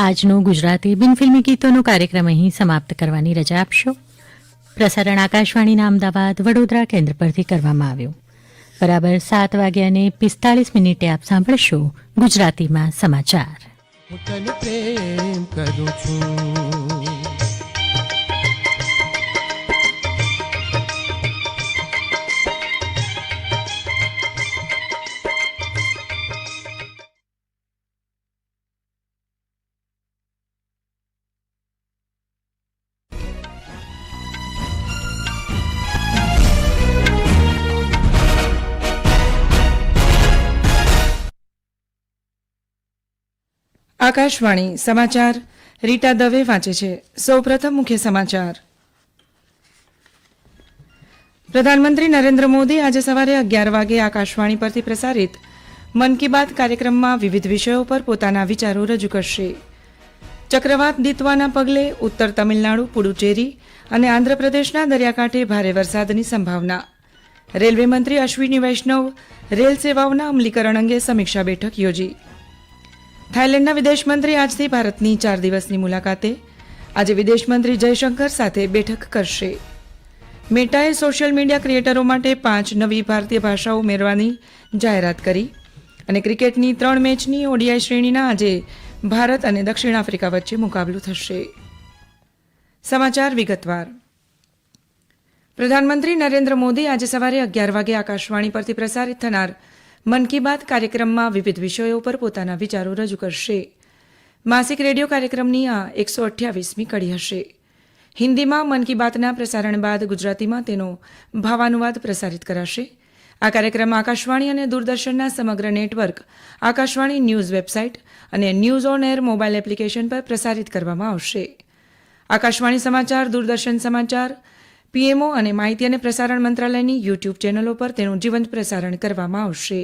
આજનો ગુજરાતી બિનફિલ્મી ગીતોનો કાર્યક્રમ અહીં સમાપ્ત કરવાની રજા આપશો. પ્રસારણ આકાશવાણીના અમદાવાદ વડોદરા કેન્દ્ર પરથી કરવામાં આવ્યું. બરાબર સાત વાગ્યાને પિસ્તાળીસ મિનિટે આપ સાંભળશો ગુજરાતીમાં સમાચાર. પ્રેમ કરું છું. આકાશવાણી સમાચાર, રીટા દવે વાંચે છે. સૌપ્રથમ મુખ્ય સમાચાર. પ્રધાનમંત્રી નરેન્દ્ર મોદી આજે સવારે અગિયાર વાગે આકાશવાણી પરથી પ્રસારિત મન કી બાત કાર્યક્રમમાં વિવિધ વિષયો પર પોતાના વિચારો રજૂ કરશે. ચક્રવાત દીતવાના પગલે ઉત્તર તમિલનાડુ, પુડુચેરી અને આંધ્રપ્રદેશના દરિયાકાંઠે ભારે વરસાદની સંભાવના. રેલવે મંત્રી અશ્વિની વૈષ્ણવ રેલ સેવાઓના અમલીકરણ અંગે સમીક્ષા બેઠક યોજી. થાઇલેન્ડના વિદેશમંત્રી આજથી ભારતની ચાર દિવસની મુલાકાતે. આજે વિદેશમંત્રી જયશંકર સાથે બેઠક કરશે. મેટાએ સોશિયલ મીડિયા ક્રિએટરો માટે પાંચ નવી ભારતીય ભાષાઓ ઉમેરવાની જાહેરાત કરી અને ક્રિકેટની ત્રણ મેચની ઓડીઆઈ શ્રેણીના આજે ભારત અને દક્ષિણ આફ્રિકા વચ્ચે મુકાબલો થશે. સમાચાર વિગતવાર. પ્રધાનમંત્રી નરેન્દ્ર મોદી આજે સવારે અગિયાર વાગે આકાશવાણી પરથી પ્રસારિત થનાર મન કી બાત કાર્યક્રમમાં વિવિધ વિષયો પર પોતાના વિચારો રજૂ કરશે. માસિક રેડિયો કાર્યક્રમની આ એકસો અઠ્યાવીસમી કડી હશે. હિન્દીમાં મન કી બાતના પ્રસારણ બાદ ગુજરાતીમાં તેનો ભાવાનુવાદ પ્રસારિત કરાશે. આ કાર્યક્રમ આકાશવાણી અને દૂરદર્શનના સમગ્ર નેટવર્ક, આકાશવાણી ન્યૂઝ વેબસાઇટ અને news on air mobile application પર પ્રસારિત કરવામાં આવશે. આકાશવાણી સમાચાર, દૂરદર્શન સમાચાર પીએમઓ અને માહિતી અને પ્રસારણ મંત્રાલયની યુટ્યુબ ચેનલો પર તેનું જીવંત પ્રસારણ કરવામાં આવશે.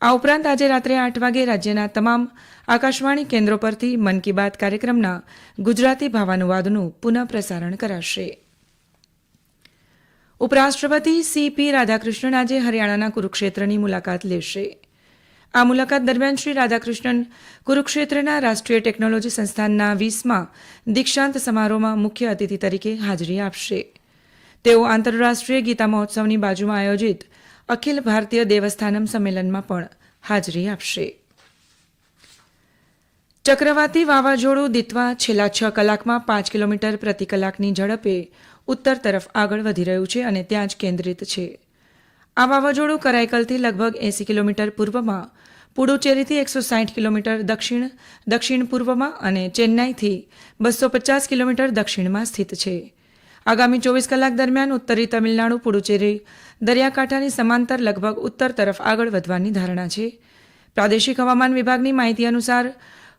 આ ઉપરાંત આજે રાત્રે આઠ વાગે રાજ્યના તમામ આકાશવાણી કેન્દ્રો પરથી મન કી બાત કાર્યક્રમના ગુજરાતી ભાવાનુવાદનું પુનઃ પ્રસારણ કરાશે. ઉપરાષ્ટ્રપતિ સીપી રાધાકૃષ્ણન આજે હરિયાણાના કુરુક્ષેત્રની મુલાકાત લેશે. આ મુલાકાત દરમિયાન શ્રી રાધાકૃષ્ણન કુરુક્ષેત્રના રાષ્ટ્રીય ટેકનોલોજી સંસ્થાનના વીસમાં દીક્ષાંત સમારોહમાં મુખ્ય અતિથિ તરીકે હાજરી આપશે. તેઓ આંતરરાષ્ટ્રીય ગીતા મહોત્સવની બાજુમાં આયોજિત અખિલ ભારતીય દેવસ્થાનમ સંમેલનમાં પણ હાજરી આપશે. ચક્રવાતી વાવાઝોડું દિત્વા છેલ્લા છ કલાકમાં પાંચ કિલોમીટર પ્રતિ કલાકની ઝડપે ઉત્તર તરફ આગળ વધી રહ્યું છે અને ત્યાં જ કેન્દ્રિત છે. આ વાવાઝોડું કરાઈકલથી લગભગ એંસી કિલોમીટર પૂર્વમાં પુડુચેરીથી એકસો સાઠ કિલોમીટર દક્ષિણ દક્ષિણ પૂર્વમાં અને ચેન્નાઈથી બસો પચાસ કિલોમીટર દક્ષિણમાં સ્થિત છે. આગામી ચોવીસ કલાક દરમિયાન ઉત્તરી તમિલનાડુ, પુડુચેરી, દરિયાકાંઠાની સમાંતર લગભગ ઉત્તર તરફ આગળ વધવાની ધારણા છે. પ્રાદેશિક હવામાન વિભાગની માહિતી અનુસાર,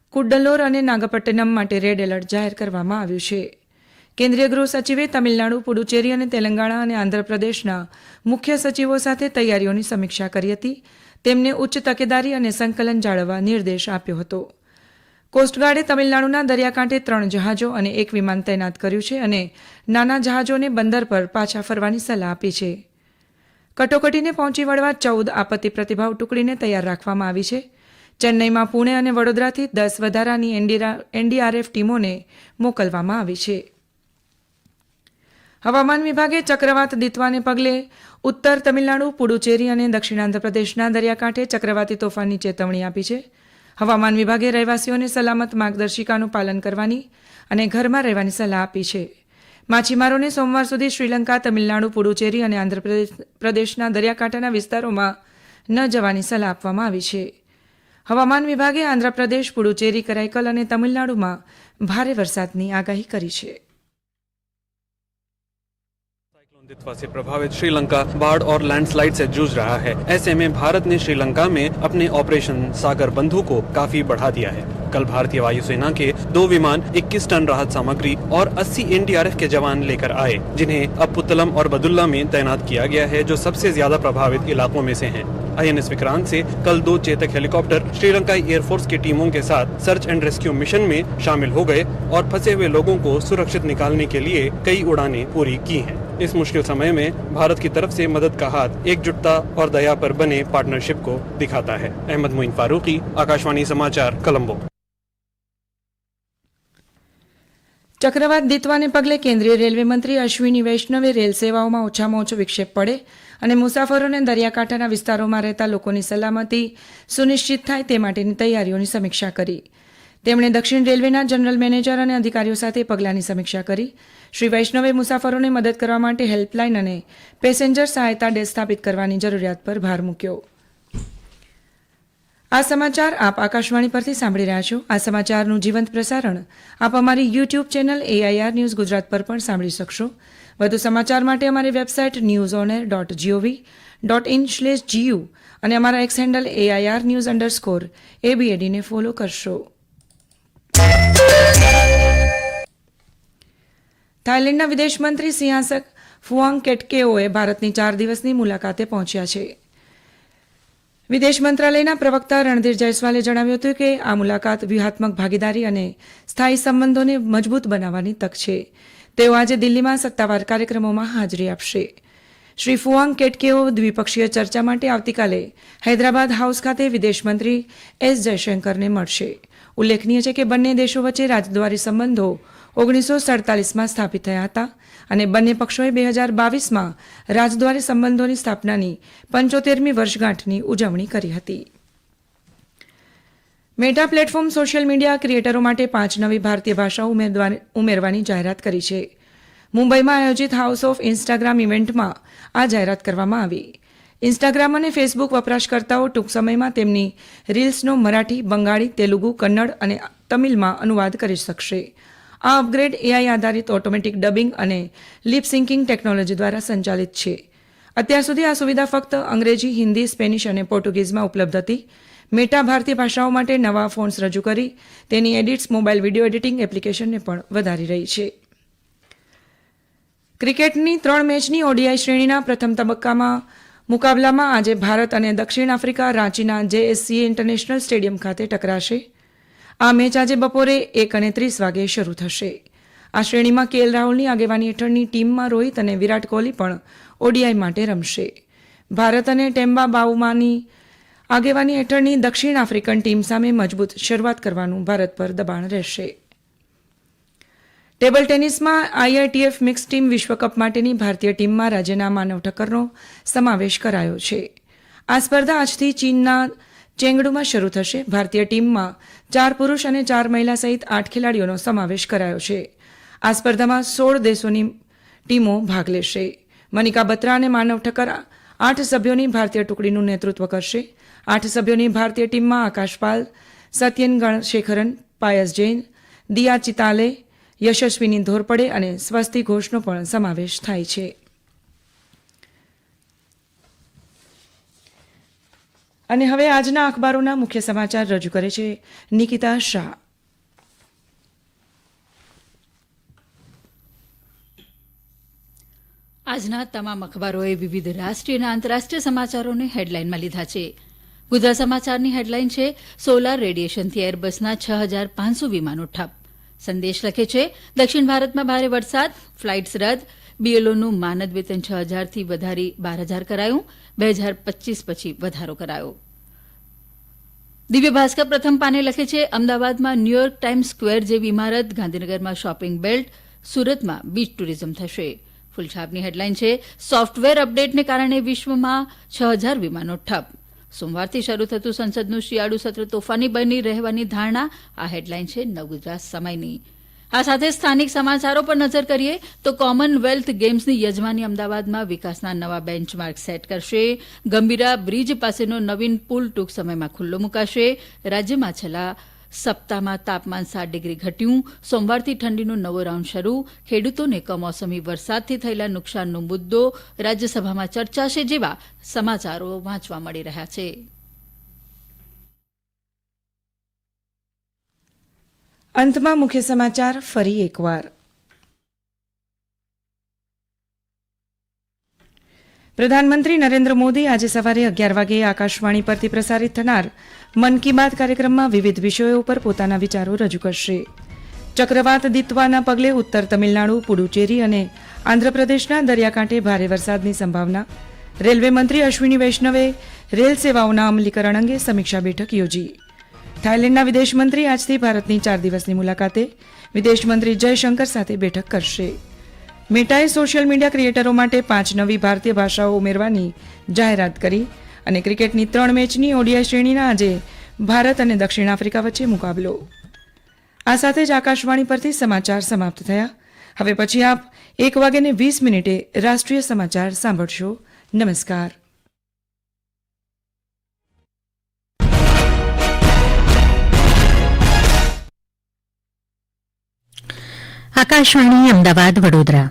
કુડ્ડલોર અને નાગપટ્ટનમ માટે રેડ એલર્ટ જાહેર કરવામાં આવ્યું છે. કેન્દ્રીય ગૃહ સચિવે તમિલનાડુ, પુડુચેરી અને તેલંગાણા અને આંધ્રપ્રદેશના મુખ્ય સચિવો સાથે તૈયારીઓની સમીક્ષા કરી હતી. તેમને ઉચ્ચ તકેદારી અને સંકલન જાળવવા નિર્દેશ આપ્યો હતો. કોસ્ટગાર્ડે તમિલનાડુના દરિયાકાંઠે ત્રણ જહાજો અને એક વિમાન તૈનાત કર્યું છે અને નાના જહાજોને બંદર પર પાછા ફરવાની સલાહ આપી છે. કટોકટીને પહોંચી વળવા ચૌદ આપત્તિ પ્રતિભાવ ટુકડીને તૈયાર રાખવામાં આવી છે. ચેન્નઈમાં પુણે અને વડોદરાથી દસ વધારાની એનડીઆરએફ ટીમોને મોકલવામાં આવી છે. હવામાન વિભાગે ચક્રવાત દીતવાને પગલે ઉત્તર તમિલનાડુ, પુડુચેરી અને દક્ષિણ આંધ્રપ્રદેશના દરિયાકાંઠે ચક્રવાતી તોફાનની ચેતવણી આપી છે. હવામાન વિભાગે રહેવાસીઓને સલામત માર્ગદર્શિકાનું પાલન કરવાની અને ઘરમાં રહેવાની સલાહ આપી છે. માછીમારોને સોમવાર સુધી શ્રીલંકા, તમિલનાડુ, પુડુચેરી અને આંધ્રપ્રદેશના પ્રદેશના દરિયાકાંઠાના વિસ્તારોમાં ન જવાની સલાહ આપવામાં આવી છે. હવામાન વિભાગે આંધ્રપ્રદેશ, પુડુચેરી, કરાઈકલ અને તમિલનાડુમાં ભારે વરસાદની આગાહી કરી છે. साइक्लोन से प्रभावित श्रीलंका बाढ़ और लैंडस्लाइड से जूझ रहा है ऐसे में भारत ने श्रीलंका में अपने ऑपरेशन सागर बंधु को काफ़ी बढ़ा दिया है कल भारतीय वायुसेना के दो विमान 21 टन राहत सामग्री और 80 एनडीआरएफ के जवान लेकर आए, जिन्हें अब पुतलम और बदुल्ला में तैनात किया गया है, जो सबसे ज़्यादा प्रभावित इलाकों में से हैं। आईएनएस विक्रांत से कल दो चेतक हेलीकॉप्टर श्रीलंका एयरफोर्स की टीमों के साथ सर्च एंड रेस्क्यू मिशन में शामिल हो गए और फंसे हुए लोगों को सुरक्षित निकालने के लिए कई उड़ानें पूरी की हैं। इस मुश्किल समय में भारत की तरफ से मदद का हाथ एकजुटता और दया पर बने पार्टनरशिप को दिखाता है अहमद मोइन फारूकी आकाशवाणी समाचार कोलंबो ચક્રવાત દીતવાને પગલે કેન્દ્રીય રેલવે મંત્રી અશ્વિની વૈષ્ણવે રેલ સેવાઓમાં ઓછામાં ઓછો વિક્ષેપ પડે અને મુસાફરોને દરિયાકાંઠાના વિસ્તારોમાં રહેતા લોકોની સલામતી સુનિશ્ચિત થાય તે માટેની તૈયારીઓની સમીક્ષા કરી તેમણે દક્ષિણ રેલવેના જનરલ મેનેજર અને અધિકારીઓ સાથે પગલાંની સમીક્ષા કરી. શ્રી વૈષ્ણવે મુસાફરોને મદદ કરવા માટે હેલ્પલાઇન અને પેસેન્જર સહાયતા ડેસ્ક સ્થાપિત કરવાની જરૂરિયાત પર ભાર મૂક્યો. આ સમાચાર આપ આકાશવાણી પરથી સાંભળી રહ્યા છો. આ સમાચારનું જીવંત પ્રસારણ આપ અમારી YouTube channel AIR news Gujarat પર પણ સાંભળી શકશો. વધુ સમાચાર માટે અમારી website news on air dot GOV dot in slash GU અને અમારા X handle AIR news underscore એબીએડીને follow કરશો. થાઇલેન્ડના વિદેશ મંત્રી સિંહાસક ફુઆંગ કેટકેઓએ ભારતની ચાર દિવસની મુલાકાતે પહોંચ્યા છે. વિદેશ મંત્રાલયના પ્રવક્તા રણધીર જયસ્વાલે જણાવ્યું હતું કે આ મુલાકાત વ્યૂહાત્મક ભાગીદારી અને સ્થાયી સંબંધોને મજબૂત બનાવવાની તક છે. તેઓ આજે દિલ્હીમાં સત્તાવાર કાર્યક્રમોમાં હાજરી આપશે. શ્રી ફુઆંગ કેટકેઓ દ્વિપક્ષીય ચર્ચા માટે આવતીકાલે હૈદરાબાદ હાઉસ ખાતે વિદેશમંત્રી એસ જયશંકરને મળશે. ઉલ્લેખનીય છે કે બંને દેશો વચ્ચે રાજદ્વારી સંબંધો ઓગણીસો સડતાલીસમાં સ્થાપિત થયા હતા અને બંને પક્ષોએ બે હજાર બાવીસમાં રાજદ્વારી સંબંધોની સ્થાપનાની પંચોતેરમી વર્ષગાંઠની ઉજવણી કરી હતી. મેટા પ્લેટફોર્મ સોશિયલ મીડિયા ક્રિએટરો માટે પાંચ નવી ભારતીય ભાષાઓ ઉમેરવાની જાહેરાત કરી છે. મુંબઈમાં આયોજિત હાઉસ ઓફ ઇન્સ્ટાગ્રામ ઇવેન્ટમાં આ જાહેરાત કરવામાં આવી. ઇન્સ્ટાગ્રામ અને ફેસબુક વપરાશકર્તાઓ ટૂંક સમયમાં તેમની રીલ્સનો મરાઠી, બંગાળી, તેલુગુ, કન્નડ અને તમિલમાં અનુવાદ કરી શકશે. આ અપગ્રેડ એઆઈ આધારિત ઓટોમેટિક ડબિંગ અને લિપ સિંકિંગ ટેકનોલોજી દ્વારા સંચાલિત છે. અત્યાર સુધી આ સુવિધા ફક્ત અંગ્રેજી, હિન્દી, સ્પેનિશ અને પોર્ટુગીઝમાં ઉપલબ્ધ હતી. મેટા ભારતીય ભાષાઓ માટે નવા ફોન્સ રજૂ કરી. તેની એડિટ્સ, મોબાઈલ વીડિયો એડિટિંગ એપ્લિકેશનને પણ વધારી રહી છે. ક્રિકેટની ત્રણ મેચની ઓડીઆઈ શ્રેણીના પ્રથમ તબક્કામાં મુકાબલામાં આજે ભારત અને દક્ષિણ આફ્રિકા રાંચીના જેએસસીએ ઇન્ટરનેશનલ સ્ટેડિયમ ખાતે ટકરાશે. આ મેચ આજે બપોરે એક અને ત્રીસ વાગે શરૂ થશે. આ શ્રેણીમાં કેએલ રાહુલની આગેવાની હેઠળની ટીમમાં રોહિત અને વિરાટ કોહલી પણ ઓડીઆઈ માટે રમશે. ભારત અને ટેમ્બા બાઉમાની આગેવાની હેઠળની દક્ષિણ આફ્રિકન ટીમ સામે મજબૂત શરૂઆત કરવાનું ભારત પર દબાણ રહેશે. ટેબલ ટેનિસમાં આઈઆઈટીએફ મિક્સ ટીમ વિશ્વકપ માટેની ભારતીય ટીમમાં રાજ્યના માનવ ઠક્કરનો સમાવેશ કરાયો છે. આ સ્પર્ધા આજથી ચીનના ચેંગડુમાં શરૂ થશે. ભારતીય ટીમમાં ચાર પુરુષ અને ચાર મહિલા સહિત આઠ ખેલાડીઓનો સમાવેશ કરાયો છે. આ સ્પર્ધામાં સોળ દેશોની ટીમો ભાગ લેશે. મનિકા બત્રા અને માનવ ઠક્કર આઠ સભ્યોની ભારતીય ટુકડીનું નેતૃત્વ કરશે. આઠ સભ્યોની ભારતીય ટીમમાં આકાશપાલ, સત્યન ગણશેખરન, પાયસ જૈન, દિયા ચિતાલે યશસ્વીની ધોરપડે અને સ્વસ્તિ ઘોષનો પણ સમાવેશ થાય છે. અને હવે આજના અખબારોના મુખ્ય સમાચાર રજૂ કરે છે નિકિતા શાહ. આજના તમામ અખબારોએ વિવિધ રાષ્ટ્રીય અને આંતરરાષ્ટ્રીય સમાચારોને હેડલાઇનમાં લીધા છે. ગુજરાત સમાચારની હેડલાઇન છે, સોલાર રેડિયેશનથી એરબસના છ હજાર પાંચસો વિમાનો ઠપ. સંદેશ લખે છે. દક્ષિણ ભારતમાં ભારે વરસાદ, ફ્લાઇટ્સ રદ. બીએલઓનું માનદ વેતન છ હજારથી વધારી બાર હજાર કરાયું. બે હજાર પચીસ પછી વધારો કરાયો. દિવ્ય ભાસ્કર પ્રથમ પાને લખે છે, અમદાવાદમાં ન્યુયોર્ક ટાઈમ સ્ક્વેર જેવી ઇમારત, ગાંધીનગરમાં શોપિંગ બેલ્ટ સુરતમાં બીચ ટુરિઝમ થશે. ફૂલછાપની હેડલાઇન છે સોફ્ટવેર અપડેટને કારણે વિશ્વમાં છ હજાર વિમાનો ઠપ. સોમવારથી શરૂ થતું સંસદનું શિયાળુ સત્ર તોફાની બની રહેવાની ધારણા, આ હેડલાઇન છે નવગુજરાત સમયની. આ સાથે સ્થાનિક સમાચારો પર નજર કરીએ તો કોમનવેલ્થ ગેમ્સની યજમાની અમદાવાદમાં વિકાસના નવા બેન્ચમાર્ક સેટ કરશે. ગંભીરા બ્રિજ પાસેનો નવીન પુલ ટૂંક સમયમાં ખુલ્લો મુકાશે. રાજ્યમાં છેલ્લા સપ્તાહમાં તાપમાન સાત ડિગ્રી ઘટ્યું. સોમવારથી ઠંડીનો નવો રાઉન્ડ શરૂ. ખેડૂતોને કમોસમી વરસાદથી થયેલા નુકસાનનો મુદ્દો રાજ્યસભામાં ચર્ચાશે જેવા સમાચારો વાંચવા મળી રહ્યા છે. અંતમાં મુખ્ય સમાચાર ફરી એકવાર. પ્રધાનમંત્રી નરેન્દ્ર મોદી આજે સવારે અગિયાર વાગે આકાશવાણી પરથી પ્રસારિત થનાર મન કી બાત કાર્યક્રમમાં વિવિધ વિષયો ઉપર પોતાના વિચારો રજૂ કરશે. ચક્રવાત દિત્વાના પગલે ઉત્તર તમિલનાડુ, પુડુચેરી અને આંધ્રપ્રદેશના દરિયાકાંઠે ભારે વરસાદની સંભાવના. રેલવે મંત્રી અશ્વિની વૈષ્ણવે રેલ સેવાઓના અમલીકરણ અંગે સમીક્ષા બેઠક યોજી. થાઇલેન્ડના વિદેશમંત્રી આજથી ભારતની ચાર દિવસની મુલાકાતે વિદેશમંત્રી જયશંકર સાથે બેઠક કરશે. મેટાએ સોશિયલ મીડિયા ક્રિએટરો માટે પાંચ નવી ભારતીય ભાષાઓ ઉમેરવાની જાહેરાત કરી અને ક્રિકેટની ત્રણ મેચની ઓડીઆઈ શ્રેણીના આજે ભારત અને દક્ષિણ આફ્રિકા વચ્ચે મુકાબલો. આ સાથે જ આકાશવાણી પરથી સમાચાર સમાપ્ત થયા. હવે પછી આપ એક વાગ્યાને વીસ મિનિટે રાષ્ટ્રીય સમાચાર સાંભળશો. નમસ્કાર. આકાશવાણી અમદાવાદ, વડોદરા.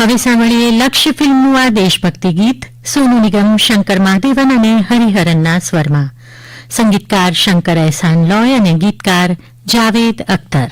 હવે સાંભળીએ લક્ષ્ય ફિલ્મનું આ દેશભક્તિ ગીત, સોનુ નિગમ, શંકર મહાદેવન અને હરિહરનના સ્વરમાં. સંગીતકાર શંકર એહસાન લોય અને ગીતકાર જાવેદ અખ્તર.